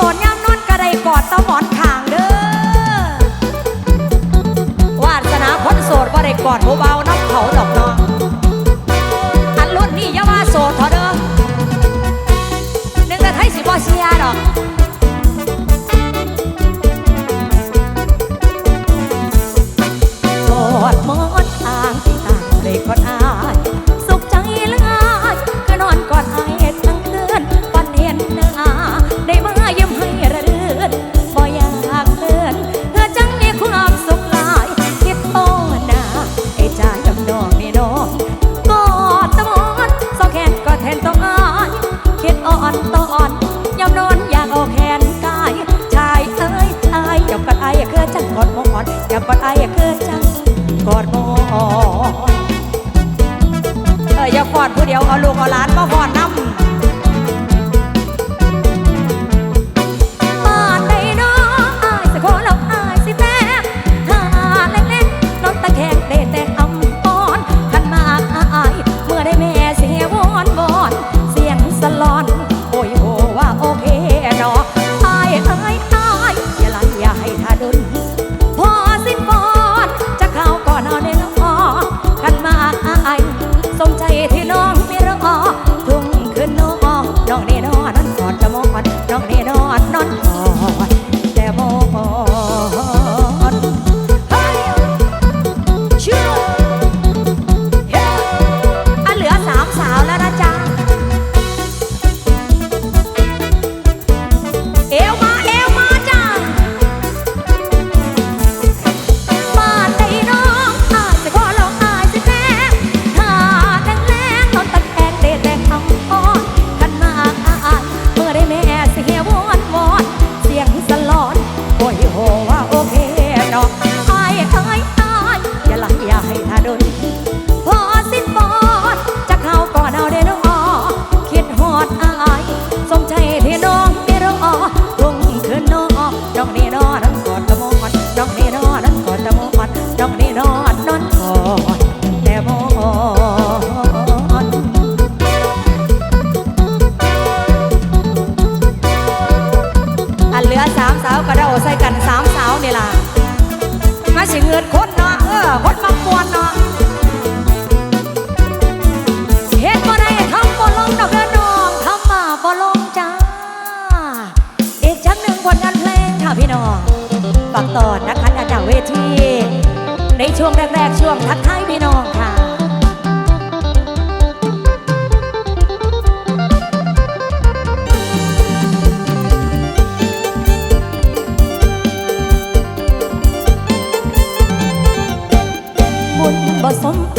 สดย่ำนอนกระไดกอดเต้าหมอนขางเด้อวาสนาคนโสดบ่ได้กอดฮบ่า อนผู้เดียวเอาลูกเอาหลานมาหอน more. corazón.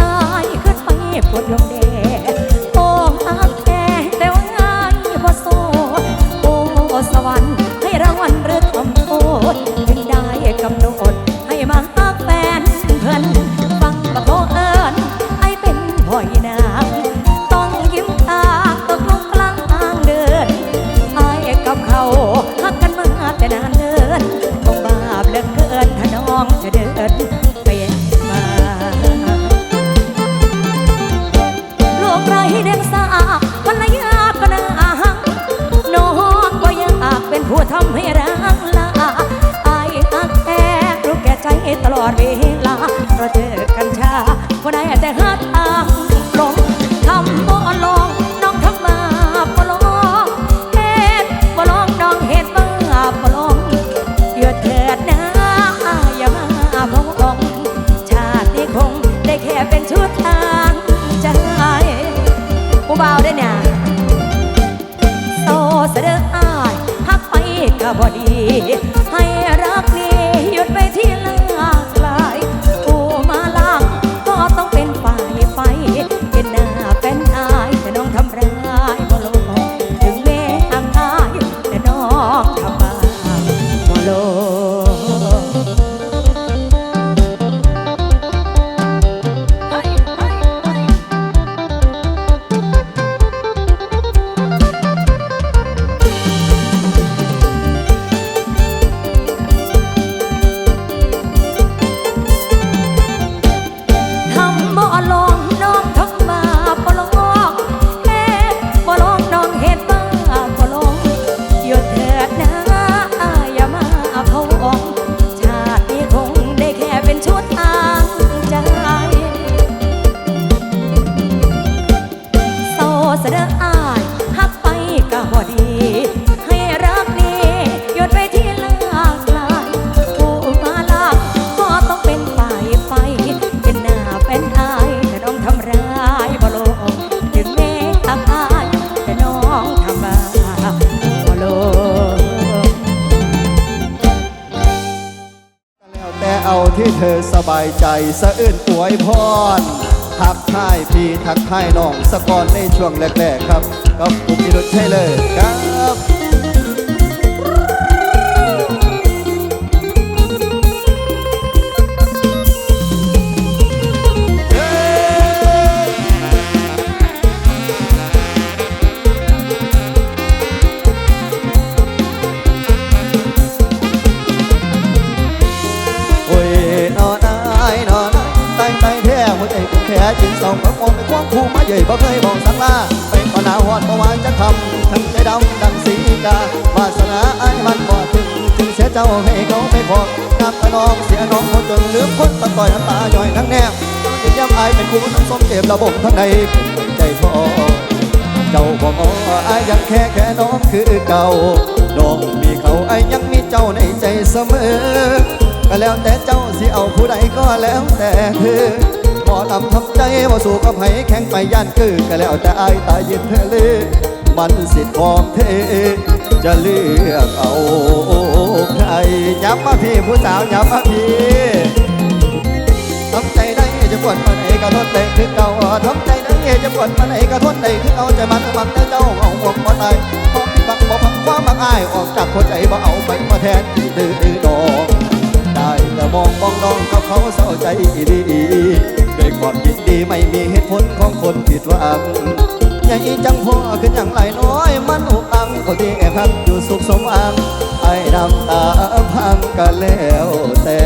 สบายใจสะอื้นอวยพรทักทายพี่ทักทายน้องสะกอนในช่วงแรกๆครับกับกลุ่มพิรุษใช่เลยครับ แท้จินสองกับมองไปควงคู่มาใหญ่บ่เคยบอกสังลาไปก่อนหน้าหอดเมื่อวานจะทำทั้งใจดำดังสีกาวาสนาไอายมันบ่ถึงจึงเสียเจ้าให้เขาไปพอกนับตะนองเสียน้องคนจนลืมคนตะต่อยน้ำตาย่อยทั้งแนบยืนย้ำอเป็นคู่ทั้งสมเก็บระบบทั้งในใจพอเจ้าบอกออายยังแค่แค่น้องคือเก่าน้องมีเขาอายยังมีเจ้าในใจเสมอก็แล้วแต่เจ้าสิเอาผู้ใดก็แล้วแต่เธอ อลำทำใจว่าสู่กับไผแข่งไปย่านคือก็แล้วแต่อายตายยินเธอเลย มันสิทธิ์ของเธอจะเลือกเอาใครย้ำมาพี่ผู้สาวย้ำมาพี่ทำใจได้จะปวดมาไหนก็ทนได้คือเก่าทำใจได้จะปวดมาไหนก็ทนได้คือเอาใจมันมันแต่เจ้าเอาห่วงบ่ตายพอพี่บังบ่พังความบังอายออกจากหัวใจบ่เอาไปมาแทนดื้อดอกได้แต่มองมองน้องกับเขาเศร้าใจดี ด้วยความยินดีไม่มีเหตุผลของคนผิดหวังใหญ่จังพ่อขึ้นอย่างไรน้อย มันอุอังเขาที่แอบพักอยู่สุขสมหวังไอ้น้ำตาพังกันแล้วแต่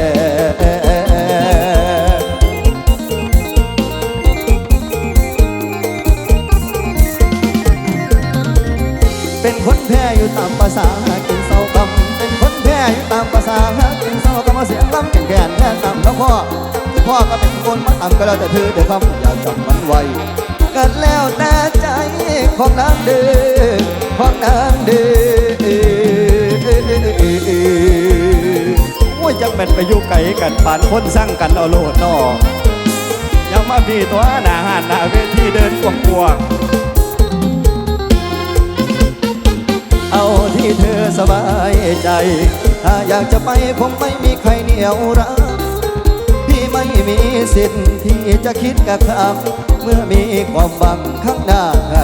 เป็นคนแพ้อยู่ตามภาษากินเศร้ากำเป็นคนแพ้อยู่ตามภาษากินเศร้ากำมาเสียงลำแก่นแก่นแค่ตามแล้วพ่อ พ่อก็เป็นคนมาตามก็แล้วแต่เธอเดี๋ยวคำอย่าจำมันไว้กันแล้วแต่ใจของนางเดือของนางเดือโอ้ยจักเป็นไปอยู่ไกลกันปานคนสร้างกันเอาโลดนอยังมาพี่ตัวหนาหานหนาเวทีเดินกวางเอาที่เธอสบายใจ ถ้าอยากจะไปคงไม่มีใครเหนียวรัก ม่มีสิทธิ์ที่จะคิดกับคำเมื่อมีความหวังข้างหน้า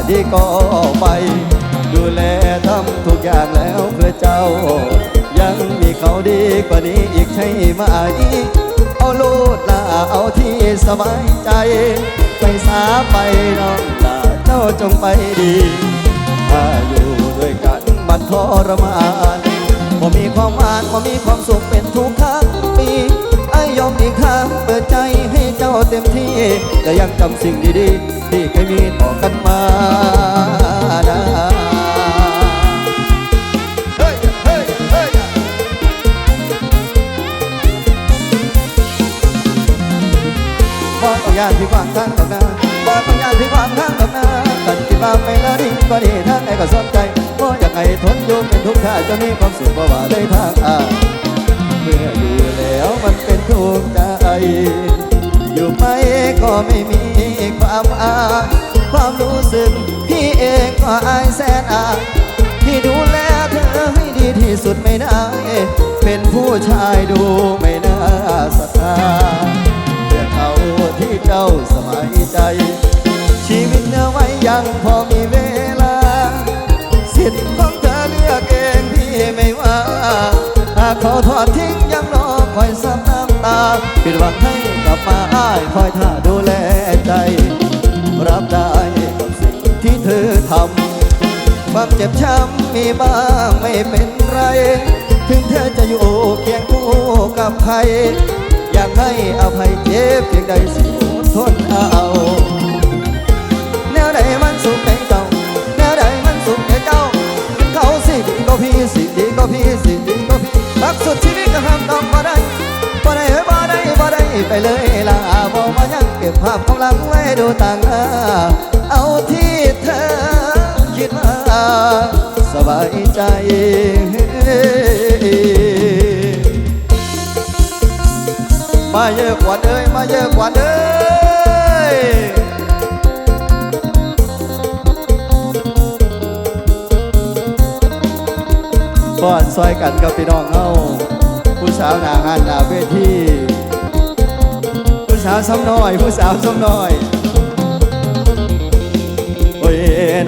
ดีก็ไป ดูแลทำทุกอย่างแล้วเพื่อเจ้า ยังมีเขาดีกว่านี้อีกใช่ไหมเอาลูดลาเอาที่สบายใจ ไปสาไปน้องลาเจ้าจงไปดีถ้าอยู่ด้วยกันมันทรมานบ่มีความหวานบ่มีความสุขเป็นทุกครั้งปี ยอมอีกครั้งเปิดใจให้เจ้าเต็มที่แต่ยังจำสิ่งดีๆ ที่เคยมีต่อกันมานะเฮ้ยเฮ้ยเฮ้ยบ่ต้องยานที่ขวางทางดอกนาบ่ต้องยานที่ขวางทางดอกนากันคิดว่าไม่ละดีก็ดีทางไหนก็สนใจบ่อยากให้ทนอยู่เป็นทุกข์ถ้าจะมีความสุขเบ่ว่าได้ทางอาเมื่ออยู่แล้วมันเป็น ทุกใจ อยู่ไปก็ไม่มีความอายความรู้สึก พี่เองก็อายแสนอายที่ดูแลเธอให้ดีที่สุดไม่ได้ เป็นผู้ชายดูไม่น่าศรัทธาเพื่อเขาที่เจ้าสบายใจ ชีวิตเนื้อไว้ยังพอมีเวลา สิทธิ์ของเธอเลือกเองพี่ไม่ว่า หากเขาทอดทิ้งยังรอคอยซับน้ำตา ปิดหวังให้กลับมาอ้ายคอยท่าดูแลใจ รับได้กับสิ่งที่เธอทำความเจ็บช้ำมีบ้างไม่เป็นไร ถึงเธอจะอยู่เคียงคู่กับใคร อยากให้อภัยเจ็บเพียงใดสิทนเอาแน ได้ไปเลยล่ะบ่มายังเก็บภาพของหลังไว้ดูต่างหน้า เอาที่เธอคิดว่าสบายใจมาเยอะกว่าเอ้ยมาเยอะกว่าเอ้ยฟ้อนซอยกันกับพี่น้องเฮาผู้สาวหน้างานหน้าเวที สาวสำน้อย ผู้สาวสำน้อย โอ้ย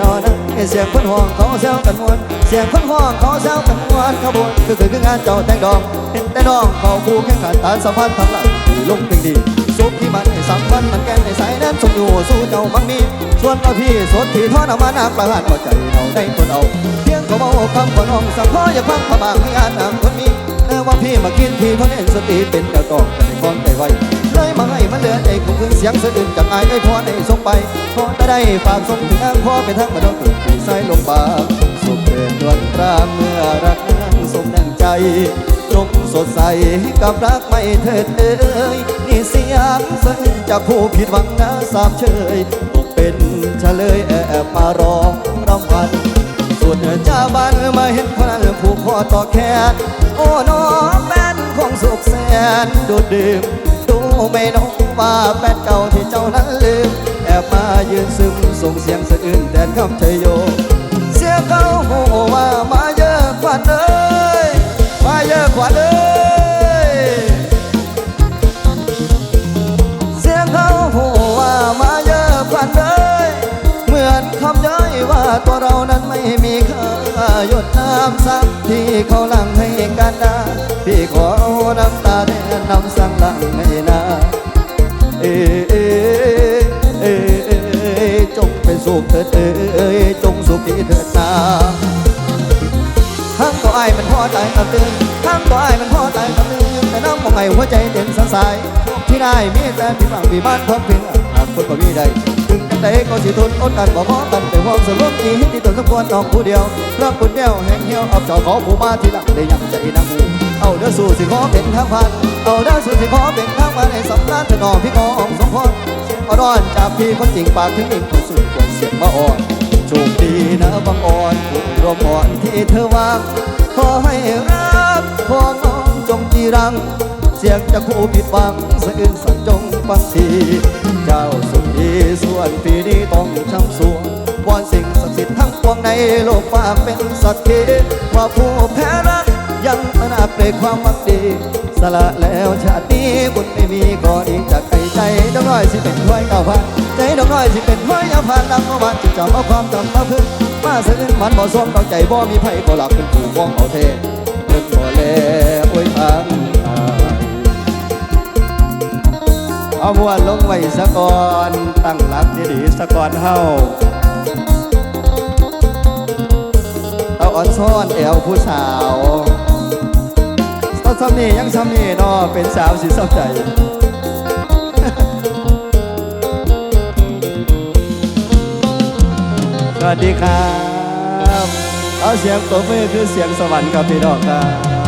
นอนนะเสียงคนห้องเขาแซวกันมวนเสียงคนห้องเขาแซวกันมวนขบวนคือคืองานเจ้าแต่งดองเห็นแต่น้องเขาคู่แข่งขันตานสัมพันธ์ทำหลังลงเพลงดีซุปที่มันให้สัมพันธ์มันแก้ในสายนั้นสมอยู่สู้เจ้ามังมีส่วนเราพี่สดที่ทอดเอามานักประหารหัวใจเราได้คนเอาเพียงเขาเมาคำคนห้องสักพออย่าพักพมางให้งานนางคนมีแต่ว่าพี่มากินพี่ทนเองสติเป็นกระตอกแต่ในความใจไวเล ยมาให้มันเลือใจคงคืนเสียงสะอื้นจากอายได้พอได้ส่งไปพอจะได้ฝากส่งถึงอ้างพ่อไปทั้งมาดองถูกปีใส่ลงบาสุขเกินดวนตราเมื่อรักนั้นสมดังใจจงสดใสกับรักไม่เถิดเอ้ยนี่เสียงสะอื้นจากผู้ผิดหวังนะสาบเชยตกเป็นเฉลยแอบมารอรำพันส่วนเจ้าบ้านมาเห็นคนนั้นผูกคอต่อแขนโอ้น้องแฟน สุขแสนดูดดื่มดูไม่น้องว่าแฟนเก่าที่เจ้านั้นลืม แอบมายืนซึมส่งเสียงสะอื้นแดนคำชยโย เสียเขาโหว่ามาเยอะกว่าเอ้ยมาเยอะกว่าเอ้ยเสียงเขาโหว่ามาเยอะพันเลยเหมือนคำย้อยว่าตัวเรานั้นไม่มีค่า หยดน้ำซักที่เขาลังให้กันนะพี่ขอเอาน้ำตาแทนน้ำสังลังให้นาเอเอเอเอจงเป็นสุขเถิดเอ้ยจงสุขที่เถิดนาทั้งตัวไอ้ายมันพอใจตะตึงทั้งตัวไอ้ายมันพอใจตะตึงแต่น้ำมองไอ้หัวใจเต้นสันสายที่ได้มีแต่พี่ฟังพี่บ้านพบเพียงหากคนบ่มีใดถึงจัง ใดก็สิทนอดกันบ่พอกันไปความสลบที่ที่ตนสมควรน้องผู้เดียวรักคนเดียวแห่งเหี่ยวเอาเจ้าขอผู้มาที่หลังได้ยังใจนักหูเอาเด้อสู่สิขอเป็นทางผ่านเอาเด้อสู่สิขอเป็นทางผ่านให้สำนักถนอมพี่ของสมพรเสียงอ่อนจากพี่คนจริงปากถึงเองคนสุดกว่าเสียงมาอ่อนโชคดีนะบางอ่อนผู้รวมอ่อนที่เธอวางขอให้รักของน้องจงจีรัง เสียงจะคู่ผิดหวังสะอื้นสั่นจงฟังทีเจ้าสุ ขดีส่วนปีนี้ต้องช้ำสวงวอนสิ่งศักดิ์สิทธิ์ทั้งปวงในโลกฝากเป็นสักขีว่าผู้แพ้รักยังตระหนักในความมักดี สละแล้วชาตินี้บุญไม่มีก็ดีจากไกลใจดอกน้อยสิเป็นห้วยเก่าพันใจดอกน้อยสิเป็นห้วยยาผ่านนำมาวันจึงจำเอาความจำมาพึ่งมาสะอื้นมันบ่สวมต้องใจบ่มีไผก็หลักเป็นผู้มองเอาเทเพิ่นบ่แลโอ้ยทาง เอามวลงไว้สะก่อนตั้งหลักดีๆสะก่อนเฮาเอาอ่อนซ้อนแอวผู้สาวตอนซ้ำนี่ยังซ้ำนี่เนอเป็นสาวสิเศร้าใจสวัสดีครับ เอาเสียงตัวมือคือเสียงสวรรค์ครับพี่น้องครั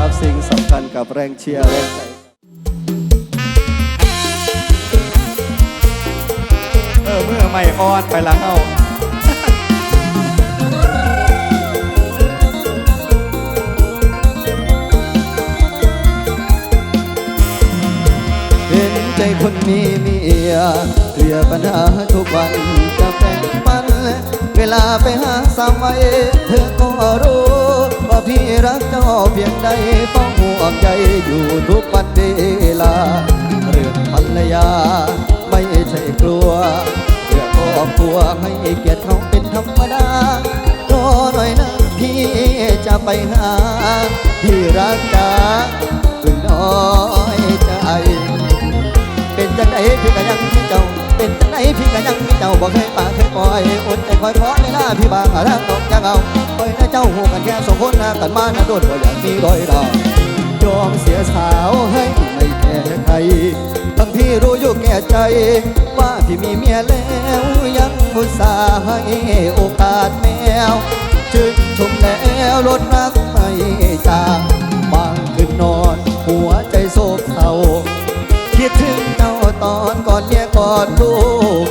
บ สิ่งสำคัญกับแรงเชียร์แรง ไม่อ่อนไปลังเอาเห็นใจคนมีเมียเคลียปัญหาทุกวันจะแบ่งปัน เวลาไปหาสามวัยเธอก็รู้ ว่าพี่รักเจ้าเพียงใดต้องห่วงใยอยู่ทุกวันเวลาเรื่องภรรยาไม่ใช่กลัว เพื่อครอบครัวให้เกียรติเขาเป็นธรรมดารอหน่อยนะพี่จะไปหาพี่รักจ้าพึ่งน้อยใจ เป็นจังไดพี่ก็ยังมีเจ้า เป็นจังไดพี่ก็ยังมีเจ้าบ่เคยปากเคยปล่อยอดใจคอยเพราะในหน้าพี่บางหาทางนอกยังเอาคอยนะเจ้าหูกันแค่สองคนนะกันมานะโดนบ่อยากมีรอยดอกยอมเสียสาวให้ไม่แก่ใครทั้งพี่รู้อยู่แก่ใจว่า พี่มีเมียแล้วยังมุตสาให้โอกาสแมวชื่นชมแล้วลดรักไม่จางบางคืนนอนหัวใจโศกเศร้าคิดถึงเจ้าตอนก่อนเมียก่อนลูก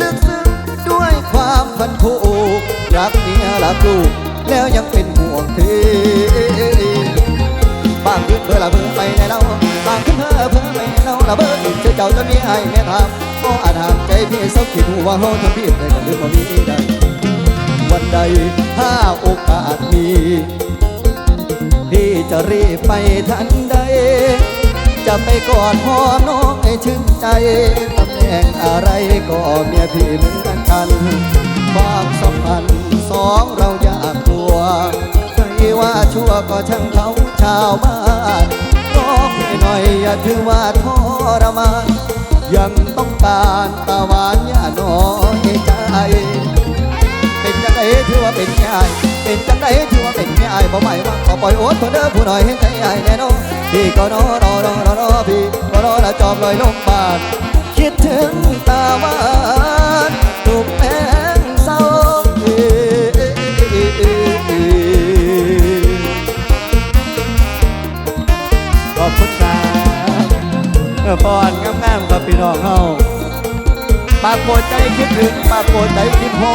ลึกซึ้งด้วยความพันผูกรักเมียรักลูกแล้วยังเป็นห่วงทีบางคืนเพื่อละเพื่อไปในเราบางคืนเพื่อเพื่อไปในเราละเบิดเจ้าเจ้าจะมีให้แม่ทำก็อาจหามใจพี่สักคิดว่าเขาทำผิดได้ก็ลืมว่มีได้วันใดถ้าโอกาสมีพี่จะรีบไปทันใด จะไปกอดพ่อน้องให้ชื่นใจตำแหน่งอะไรก็เมียพี่เหมือนกันความสัมพันธ์สองเราอยากกลัว ว่าชั่วก็ช่างเขาชาวบ้านร้องให้หน่อยอย่าถือว่าทรมานยังต้องการตาหวานอย่าน้อยใจเป็นจังไดถือว่าเป็นยายเป็นจังไดถือว่าเป็นยายบ่ไหวว่าขอปล่อยโอ๊ตเพื่อเด้อผู้หน้อยให้ใจยายแน่นอนพี่ก็รอรอรอรอรอพี่ก็รอละจอมลอยลงบานคิดถึงตาวาน น้องเฮาปากโปรดใจคิดถึงปากโปรดใจคิดพอ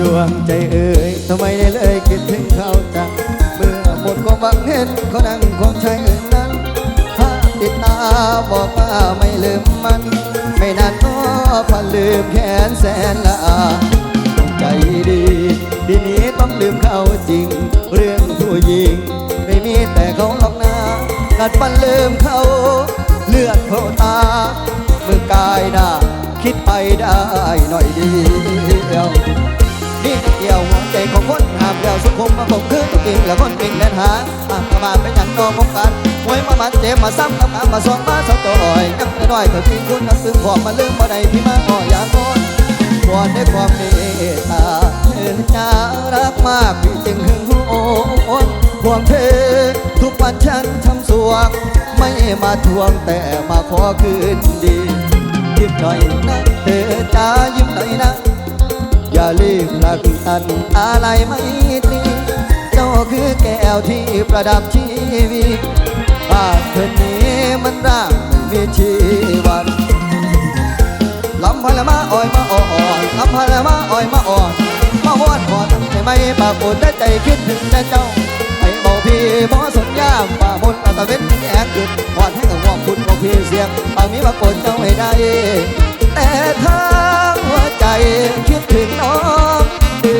ดวงใจเอ่ยทำไมได้เลยคิดถึงเขาจังเมื่อหมดความหวังเห็นเขานั่งของชายอื่นนั้นภาพติดตาบอกว่าไม่ลืมมัน ไม่นานก็ พันลืมแขนแสนละอาใจดี ทีนี้ต้องลืมเขาจริง เรื่องผู้หญิง ไม่มีแต่เขาหลอกนะกัดปันลืมเขา เลือดเขาตาเมื่อกายหน้าคิดไปได้หน่อยเดียวนี่เดียวหัวใจของคน แล้วสุขุมมาผมคือตัวจริงแล้วคนจริงแน่นหาอะประมาณเป็นอย่างนองพบกันไว้มาบัดเจ็บมาซ้ำกับอามาสองมาสองตัวอ่อยยังน้อยเธอจริงคุณนับซึ้งพอมาลืมบ่ได้พี่มาอ่อยอย่างคนวนด้วยความเมตตาเธอจะรักมากพี่จึงหึงหวงห่วงเธอทุกวันฉันทำสวง ไม่มาทวงแต่มาขอคืนดียิ้มหน่อยนะเธอจ้ายิ้มหน่อยนะ อย่ารีบรักตันอะไรไม่ตรีเจ้าคือแก้วที่ประดับชีวิตภาพเธอนี้มันร่างไม่มีชีวันลำพันละมาอ่อยมาอ่อนลำพันละมาอ่อยมาอ่อนมาวอนขอตั้งใจไม่ปากปวดแต่ใจคิดถึงแต่เจ้าให้บอกพี่หมอสนยามป่าบนอาตะเวนแอกขึ้นวอนให้กับวอกคุณบอกพี่เสียงปากนี้ปากปวดเจ้าให้ได้ แต่ทางหัวใจคิดถึงน้องเอ้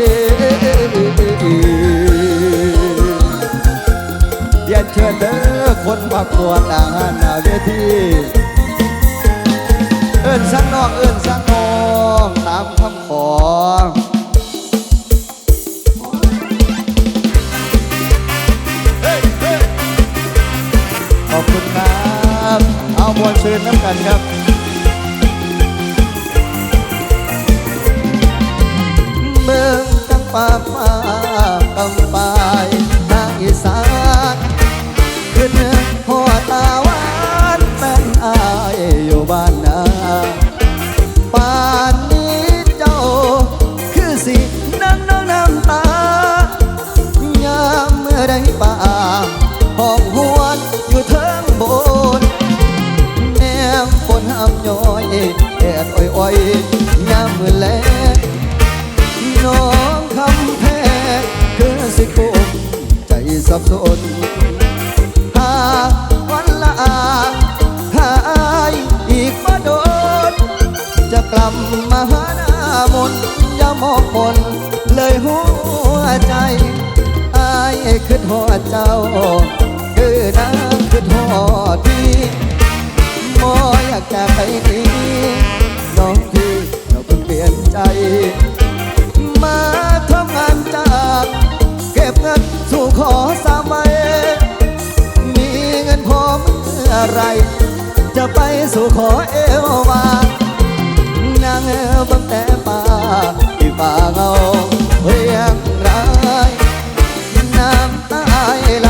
เรียนเชิญเด้อคนประกวดอาหารนาเวทีเอิ้นสักน้องเอิ้นสักน้องตามคำขอขอบคุณครับ เอามวลชื่นน้ำกันครับ องจังปากฟ้ากำปายทางอีสานขึ้นหัวตาหวานแฟนอายอยู่บ้านนาป่านนี้เจ้า คือสินั่งน้องน้ำตายามเมื่อได้ป่าห้องหวนอยู่เทิงบนแนมฝนห้ามย้อยแดดอ้อยๆ สับสนหาวันละอาหายอีกบ่โดน จะกลับมาหาหน้ามนอย่ามองมนเลยหัวใจอายคือหอดเจ้า คือน้ำคือหอดพี่มออยากจากไปนี้น้องพี่เราเพิ่งเปลี่ยนใจ อสามัย มีเงินพอเมื่อไร จะไปสู่ขอเอววานางบังแต่ป่าที่ป่าเงาเรียงรายน้ำตาไหล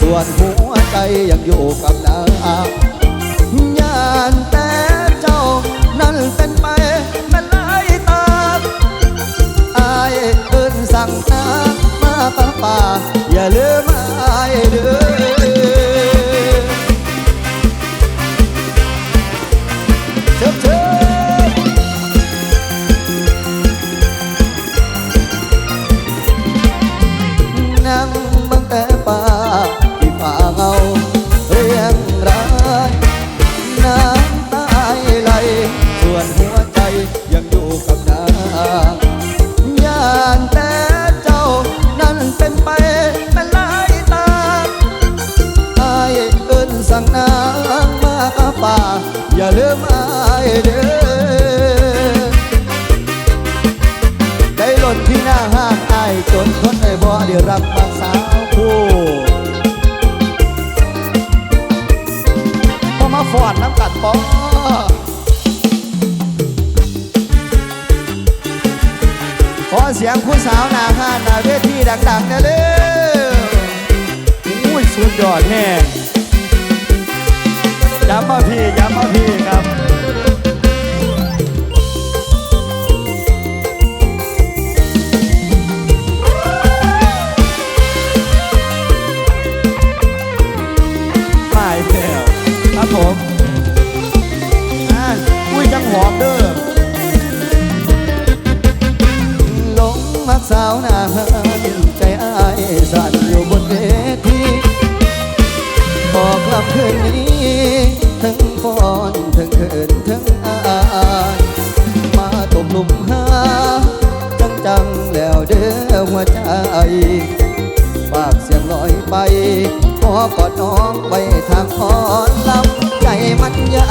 ส่วนหัวใจยังอยู่กับนาง ป้าป้าอย่าลืมไอ้เด้อ มาพี่ย้ำมาพี่ครับ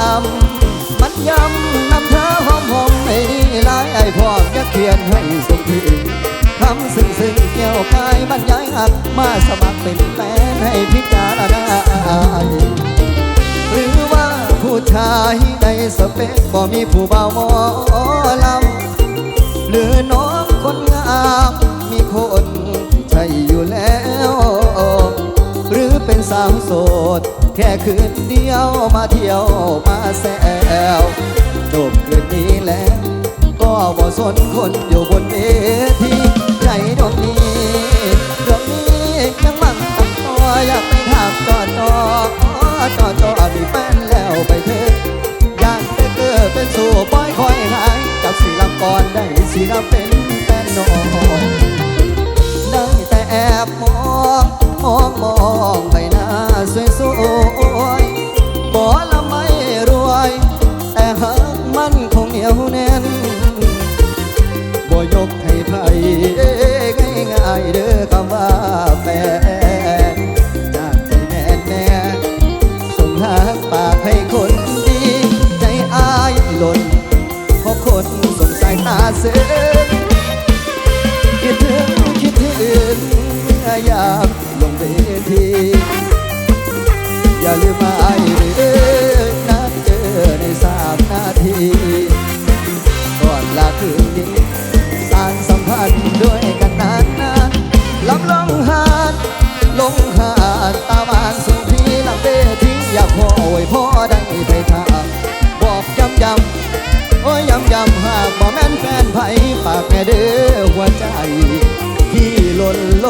มันยำมันยำนำเธอหอมหอมไม่ดีหลายไอ้พ่อจะเขียนให้สมถึงคำซึ้งซึ้งเกี่ยวกายบรรยายหักมาสมัครเป็นแฟนให้พิจารณาหรือว่าผู้ชายในสเปคบ่มีผู้เบาหมอลำหรือน้องคนงามมีคนที่ใช่อยู่แล้ว สาวโสด แค่คืนเดียวมาเที่ยวมาแซวจบคืนนี้แล้ว ก็บ่สนคนอยู่บนเวทีใจดวงนี้ดวงนี้ยังมั่งตั้งตัวอยากไปถามจอจอจอจอมีแฟนแล้วไปเถอ บ่แม่นแฟนไผฝากแม่เด้อหัวใจที่ล้นโล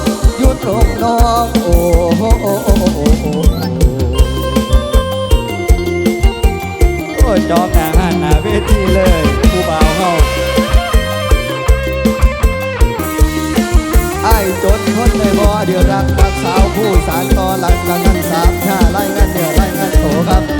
มอยู่ตรงน้องโอ้โอ้โอ้ดอกแต่าหนหน้าเวทีเลยผู้บ่าวเฮาไอ้จนคนในบ่เดี๋ยวรักรักสาวผู้สานต่อหลังกันนั้นสามชาไล่งานเดือยวไล่งานโถครับ